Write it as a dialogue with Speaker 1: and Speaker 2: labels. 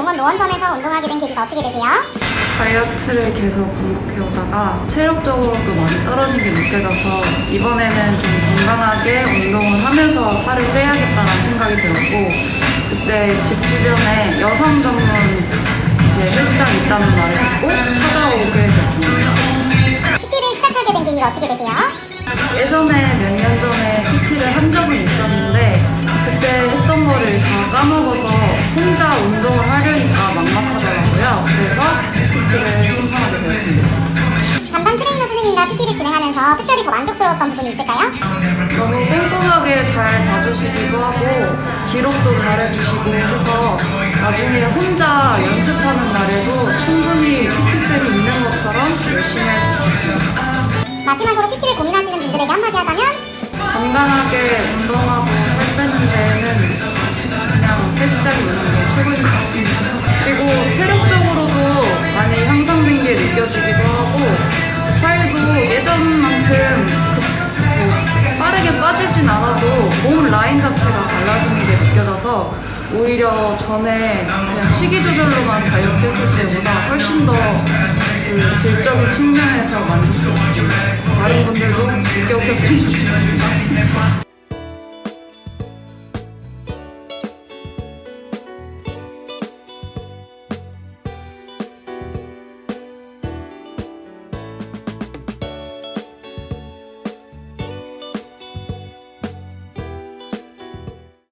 Speaker 1: 옹원 노원점에서 운동하게 된 계기가 어떻게 되세요?
Speaker 2: 다이어트를 계속 반복해 오다가 체력적으로도 많이 떨어진 게 느껴져서 이번에는 좀 건강하게 운동을 하면서 살을 빼야겠다는 생각이 들었고 그때 집 주변에 여성 전문 이제 헬스장이 있다는 말을 듣고 찾아오게 됐습니다.
Speaker 1: PT를 시작하게 된 계기가 어떻게 되세요?
Speaker 2: 예전에 몇 년 전에 PT를 한 적은 있었는데 그때 했던 거를 다 까먹어서
Speaker 1: 특별히 더 만족스러웠던 부분이 있을까요?
Speaker 2: 너무 꼼꼼하게 잘 봐주시기도 하고 기록도 잘해주시고 해서 나중에 혼자 연습하는 날에도 충분히 PT쌤이 있는 것처럼 열심히 할 수 있었습니다.
Speaker 1: 마지막으로 PT를 고민하시는 분들에게 한마디 하자면
Speaker 2: 건강하게 운동하고 살 빼는 데에는 그냥 헬스장이 오는 게 최고인 것 같습니다. 그리고 체력적으로도 많이 향상된 게 느껴지기도 빠지진 않아도 몸 라인 자체가 달라지는 게 느껴져서 오히려 전에 그냥 식이 조절로만 다이어트 했을 때보다 훨씬 더 그 질적인 측면에서 만족스럽습니다. 다른 분들도 느껴보셨으면 좋겠습니다.